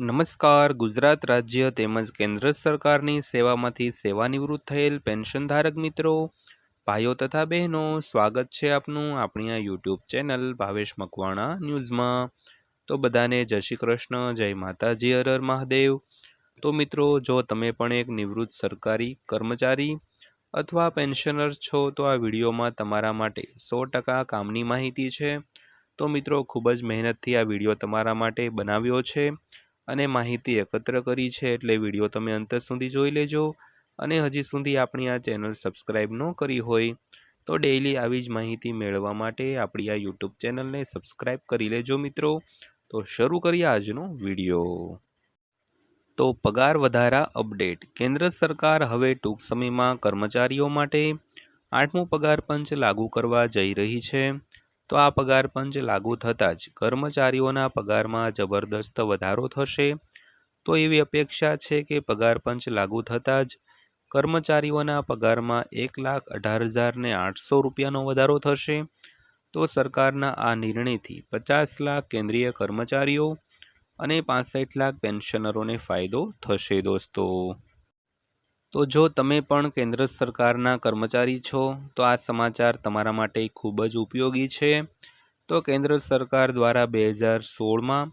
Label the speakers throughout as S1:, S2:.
S1: નમસ્કાર. ગુજરાત રાજ્ય તેમજ કેન્દ્ર સરકારની સેવામાંથી સેવાનિવૃત્ત થયેલ પેન્શનધારક મિત્રો, ભાઈઓ તથા બહેનો, સ્વાગત છે આપનું આપણી આ યુટ્યુબ ચેનલ ભાવેશ મકવાણા ન્યૂઝમાં. તો બધાને જય શ્રી કૃષ્ણ, જય માતાજી હરર મહાદેવ. તો મિત્રો, જો તમે પણ એક નિવૃત્ત સરકારી કર્મચારી અથવા પેન્શનર છો, તો આ વિડીયોમાં તમારા માટે સો ટકા કામની માહિતી છે. તો મિત્રો, ખૂબ જ મહેનતથી આ વીડિયો તમારા માટે બનાવ્યો છે. અને માહિતી એકત્ર કરી છે એટલે વીડિયો તમે અંત સુધી જોઈ લેજો. અને હજી સુધી આપણી આ ચેનલ સબસ્ક્રાઈબ ન કરી હોય તો ડેઈલી આવી જ માહિતી મેળવવા માટે આપણી આ યુટ્યુબ ચેનલને સબસ્ક્રાઈબ કરી લેજો મિત્રો. તો શરૂ કરીએ આજનો વીડિયો. તો પગાર વધારા અપડેટ. કેન્દ્ર સરકાર હવે ટૂંક સમયમાં કર્મચારીઓ માટે આઠમું પગાર પંચ લાગુ કરવા જઈ રહી છે. તો આ પગાર પંચ લાગુ થતાં જ કર્મચારીઓના પગારમાં જબરદસ્ત વધારો થશે. તો એવી અપેક્ષા છે કે પગાર પંચ લાગુ થતાં જ કર્મચારીઓના પગારમાં એક લાખ અઢાર હજારને આઠસો રૂપિયાનો વધારો થશે. તો સરકારના આ નિર્ણયથી પચાસ લાખ કેન્દ્રીય કર્મચારીઓ અને પાસઠ લાખ પેન્શનરોને ફાયદો થશે દોસ્તો. તો જો તમે પણ કેન્દ્ર સરકારના કર્મચારી છો, તો આ સમાચાર તમારા માટે ખૂબ જ ઉપયોગી છે. તો કેન્દ્ર સરકાર દ્વારા બે હજાર સોળમાં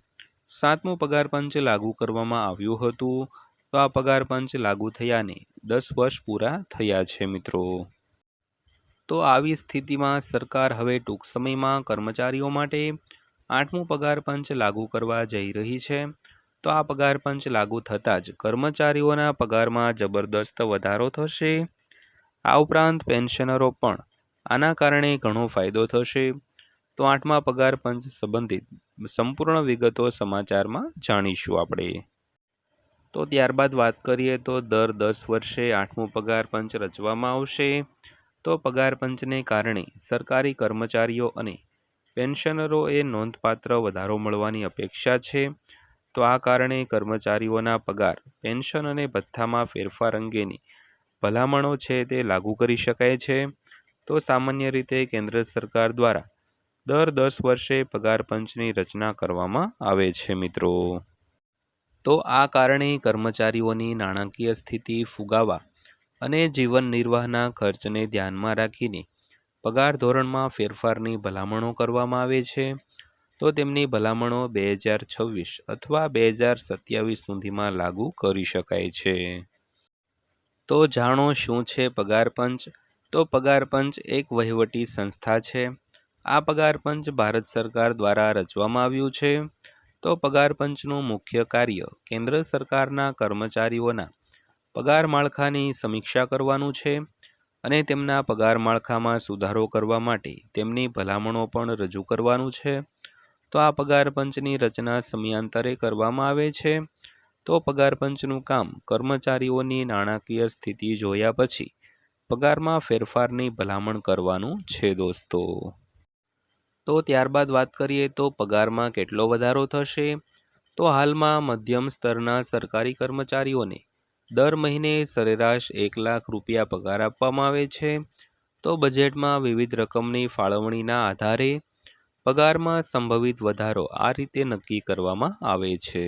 S1: સાતમું પગાર પંચ લાગુ કરવામાં આવ્યું હતું. તો આ પગાર પંચ લાગુ થયાને દસ વર્ષ પૂરા થયા છે, મિત્રો. તો આવી સ્થિતિમાં સરકાર હવે ટૂંક સમયમાં કર્મચારીઓ માટે આઠમું પગાર પંચ લાગુ કરવા જઈ રહી છે. તો આ પગાર પંચ લાગુ થતાં જ કર્મચારીઓના પગારમાં જબરદસ્ત વધારો થશે. આ ઉપરાંત પેન્શનરો પણ આના કારણે ઘણો ફાયદો થશે. તો આઠમા પગાર પંચ સંબંધિત સંપૂર્ણ વિગતો સમાચારમાં જાણીશું આપણે. તો ત્યારબાદ વાત કરીએ તો દર દસ વર્ષે આઠમું પગાર પંચ રચવામાં આવશે. તો પગાર પંચને કારણે સરકારી કર્મચારીઓ અને પેન્શનરોએ નોંધપાત્ર વધારો મળવાની અપેક્ષા છે. તો આ કારણે કર્મચારીઓના પગાર, પેન્શન અને ભથ્થામાં ફેરફાર અંગેની ભલામણો છે તે લાગુ કરી શકાય છે. તો સામાન્ય રીતે કેન્દ્ર સરકાર દ્વારા દર દસ વર્ષે પગાર પંચની રચના કરવામાં આવે છે મિત્રો. તો આ કારણે કર્મચારીઓની નાણાકીય સ્થિતિ ફુગાવા અને જીવન નિર્વાહના ખર્ચને ધ્યાનમાં રાખીને પગાર ધોરણમાં ફેરફારની ભલામણો કરવામાં આવે છે. તો તેમની ભલામણો બે હજાર છવ્વીસ અથવા બે હજાર સત્યાવીસ સુધીમાં લાગુ કરી શકાય છે. તો જાણો શું છે પગાર પંચ? તો પગાર પંચ એક વહીવટી સંસ્થા છે. આ પગાર પંચ ભારત સરકાર દ્વારા રચવામાં આવ્યું છે. તો પગાર પંચનું મુખ્ય કાર્ય કેન્દ્ર સરકારના કર્મચારીઓના પગાર માળખાની સમીક્ષા કરવાનું છે અને તેમના પગાર માળખામાં સુધારો કરવા માટે તેમની ભલામણો પણ રજૂ કરવાનું છે. તો આ પગાર પંચની રચના સમયાંતરે કરવામાં આવે છે. તો પગાર પંચનું કામ કર્મચારીઓની નાણાકીય સ્થિતિ જોયા પછી પગારમાં ફેરફારની ભલામણ કરવાનું છે દોસ્તો. તો ત્યારબાદ વાત કરીએ તો પગારમાં કેટલો વધારો થશે? તો હાલમાં મધ્યમ સ્તરના સરકારી કર્મચારીઓને દર મહિને સરેરાશ એક લાખ રૂપિયા પગાર આપવામાં આવે છે. તો બજેટમાં વિવિધ રકમની ફાળવણીના આધારે પગારમાં સંભવિત વધારો આ રીતે નક્કી કરવામાં આવે છે.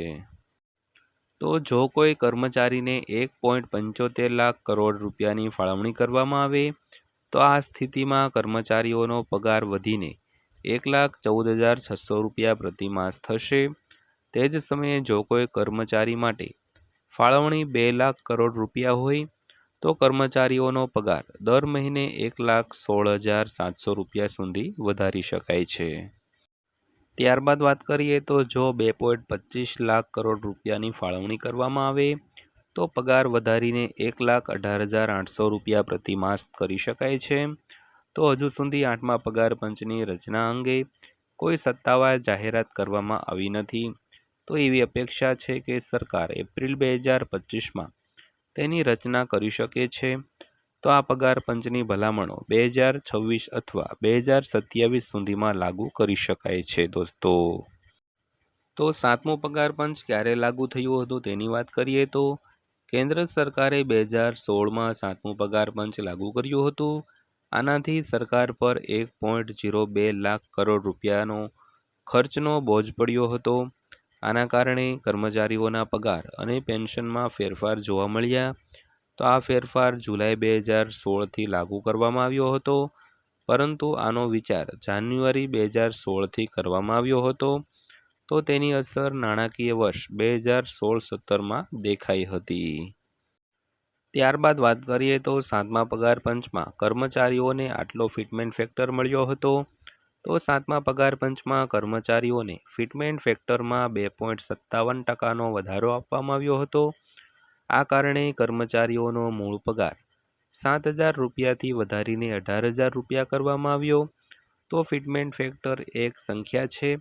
S1: તો જો કોઈ કર્મચારીને એક પોઈન્ટ પંચોતેર લાખ કરોડ રૂપિયાની ફાળવણી કરવામાં આવે, તો આ સ્થિતિમાં કર્મચારીઓનો પગાર વધીને એક લાખ ચૌદ હજાર છસો રૂપિયા પ્રતિ માસ થશે. તે જ સમયે જો કોઈ કર્મચારી માટે ફાળવણી બે લાખ કરોડ રૂપિયા હોય તો કર્મચારીઓનો પગાર દર મહિને એક લાખ સોળ હજાર સાતસો રૂપિયા સુધી વધારી શકાય છે. ત્યારબાદ વાત કરીએ તો જો બે પોઈન્ટ પચીસ લાખ કરોડ રૂપિયાની ફાળવણી કરવામાં આવે, તો પગાર વધારીને એક લાખ અઢાર હજાર આઠસો રૂપિયા પ્રતિ માસ કરી શકાય છે. તો હજુ સુધી આઠમા પગાર પંચની રચના અંગે કોઈ સત્તાવાર જાહેરાત કરવામાં આવી નથી. તો એવી અપેક્ષા છે કે સરકાર એપ્રિલ બે હજાર પચીસમાં તેની રચના કરી શકે છે. તો આ પગાર પંચની ભલામણો બે હજાર છવ્વીસ અથવા બે હજાર સત્યાવીસ સુધીમાં લાગુ કરી શકાય છે, દોસ્તો. તો સાતમું પગાર પંચ ક્યારે લાગુ થયું હતું તેની વાત કરીએ તો કેન્દ્ર સરકારે બે હજાર સોળમાં સાતમું પગાર પંચ લાગુ કર્યું હતું. આનાથી સરકાર પર એક પોઈન્ટ જીરો બે લાખ કરોડ રૂપિયાનો ખર્ચનો બોજ પડ્યો હતો. આના કારણે કર્મચારીઓના પગાર અને પેન્શનમાં ફેરફાર જોવા મળ્યા. તો આ ફેરફાર જુલાઈ બે હજાર સોળથી લાગુ કરવામાં આવ્યો હતો. પરંતુ આનો વિચાર જાન્યુઆરી બે હજાર સોળથી કરવામાં આવ્યો હતો. તો તેની અસર નાણાકીય વર્ષ બે હજાર સોળ સત્તરમાં દેખાઈ હતી. ત્યારબાદ વાત કરીએ તો સાતમા પગાર પંચમાં કર્મચારીઓને આટલો ફિટમેન્ટ ફેક્ટર મળ્યો હતો. તો સાતમા પગાર પંચમાં કર્મચારીઓને ફિટમેન્ટ ફેક્ટરમાં બે પોઈન્ટ સત્તાવન ટકાનો વધારો આપવામાં આવ્યો હતો. આ કારણે કર્મચારીઓનો મૂળ પગાર સાત હજાર રૂપિયાથી વધારીને અઢાર હજાર રૂપિયા કરવામાં આવ્યો. તો ફિટમેન્ટ ફેક્ટર એક સંખ્યા છે,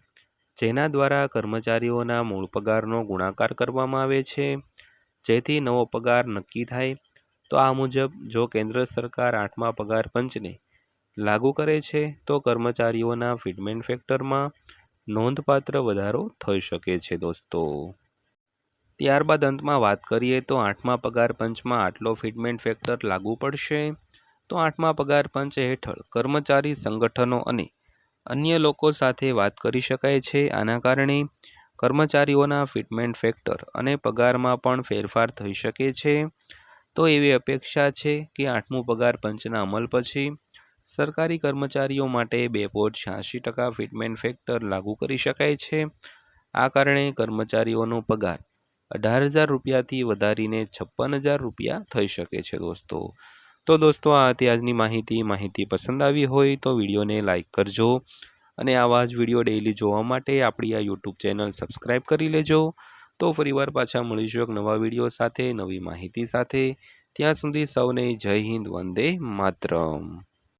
S1: જેના દ્વારા કર્મચારીઓના મૂળ પગારનો ગુણાકાર કરવામાં આવે છે. જેથી નવો પગાર નક્કી થાય. તો આ મુજબ જો કેન્દ્ર સરકાર આઠમા પગાર પંચને લાગુ કરે છે, તો કર્મચારીઓના ફિટમેન્ટ ફેક્ટરમાં નોંધપાત્ર વધારો થઈ શકે છે, દોસ્તો. ત્યારબાદ અંતમાં વાત કરીએ તો આઠમા પગાર પંચમાં આટલો ફિટમેન્ટ ફેક્ટર લાગુ પડશે. તો આઠમા પગાર પંચ હેઠળ કર્મચારી સંગઠનો અને અન્ય લોકો સાથે વાત કરી શકાય છે. આના કારણે કર્મચારીઓના ફિટમેન્ટ ફેક્ટર અને પગારમાં પણ ફેરફાર થઈ શકે છે. તો એવી અપેક્ષા છે કે આઠમું પગાર પંચના અમલ પછી સરકારી કર્મચારીઓ માટે બે પોઈન્ટ છ્યાસી ટકા ફિટમેન્ટ ફેક્ટર લાગુ કરી શકાય છે. આ કારણે કર્મચારીઓનો પગાર અઢાર હજાર રૂપિયાથી વધારીને છપ્પન હજાર રૂપિયા થઈ શકે છે દોસ્તો. તો દોસ્તો, આ હતી આજની માહિતી. માહિતી પસંદ આવી હોય તો વિડીયોને લાઇક કરજો અને આવા જ વીડિયો ડેઇલી જોવા માટે આપણી આ યુટ્યુબ ચેનલ સબસ્ક્રાઈબ કરી લેજો. તો ફરીવાર પાછા મળીશું એક નવા વીડિયો સાથે, નવી માહિતી સાથે. ત્યાં સુધી સૌને જય હિન્દ, વંદે માતરમ.